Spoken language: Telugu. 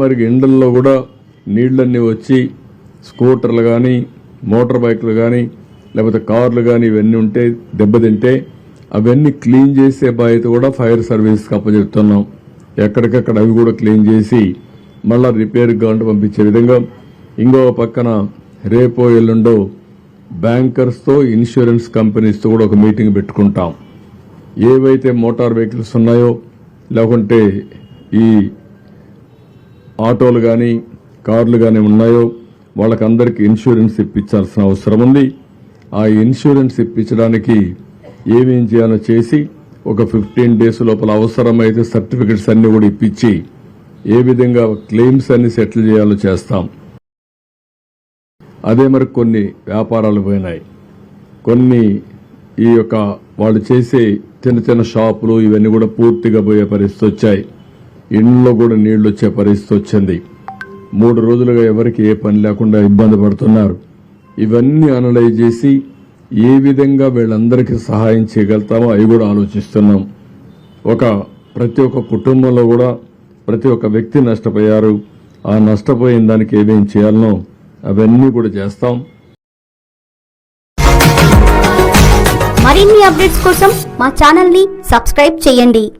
మరి ఎండల్లో కూడా నీళ్ళన్నీ వచ్చి స్కూటర్లు కానీ మోటార్ బైక్లు కానీ లేకపోతే కార్లు కానీ ఇవన్నీ ఉంటే దెబ్బతింటే అవన్నీ క్లీన్ చేసే బాధ్యత కూడా ఫైర్ సర్వీస్కి అప్పచెప్తున్నాం. ఎక్కడికక్కడ అవి కూడా క్లీన్ చేసి మళ్ళీ రిపేర్ గంట పంపించే విధంగా ఇంకో పక్కన రేపో ఎల్లుండో బ్యాంకర్స్తో ఇన్సూరెన్స్ కంపెనీస్తో కూడా ఒక మీటింగ్ పెట్టుకుంటాం. ఏవైతే మోటార్ వెహికల్స్ ఉన్నాయో లేకుంటే ఈ ఆటోలు కానీ కార్లు కానీ ఉన్నాయో వాళ్ళకందరికీ ఇన్సూరెన్స్ ఇప్పించాల్సిన అవసరం ఉంది. ఆ ఇన్సూరెన్స్ ఇప్పించడానికి ఏమేం చేయాలో చేసి ఒక ఫిఫ్టీన్ డేస్ లోపల అవసరమైతే సర్టిఫికెట్స్ అన్ని కూడా ఇప్పించి ఏ విధంగా క్లెయిమ్స్ అన్ని సెటిల్ చేయాలో చేస్తాం. అదే మరి కొన్ని వ్యాపారాలు పోయినాయి. కొన్ని ఈ యొక్క వాళ్ళు చేసే చిన్న చిన్న షాపులు ఇవన్నీ కూడా పూర్తిగా పోయే పరిస్థితి వచ్చాయి. ఇంట్లో కూడా నీళ్ళు వచ్చే పరిస్థితి వచ్చింది. మూడు రోజులుగా ఎవరికి ఏ పని లేకుండా ఇబ్బంది పడుతున్నారు. ఇవన్నీ అనలైజ్ చేసి ఏ విధంగా వీళ్ళందరికీ సహాయం చేయగలుగుతామో అవి కూడా ఆలోచిస్తున్నాం. ఒక ప్రతి ఒక్క కుటుంబంలో కూడా ప్రతి ఒక్క వ్యక్తి నష్టపోయారు. ఆ నష్టపోయిన దానికి ఏమేం చేయాలనో అవన్నీ కూడా చేస్తాం. మరిన్ని అప్డేట్స్ కోసం మా ఛానల్ని సబ్స్క్రైబ్ చేయండి.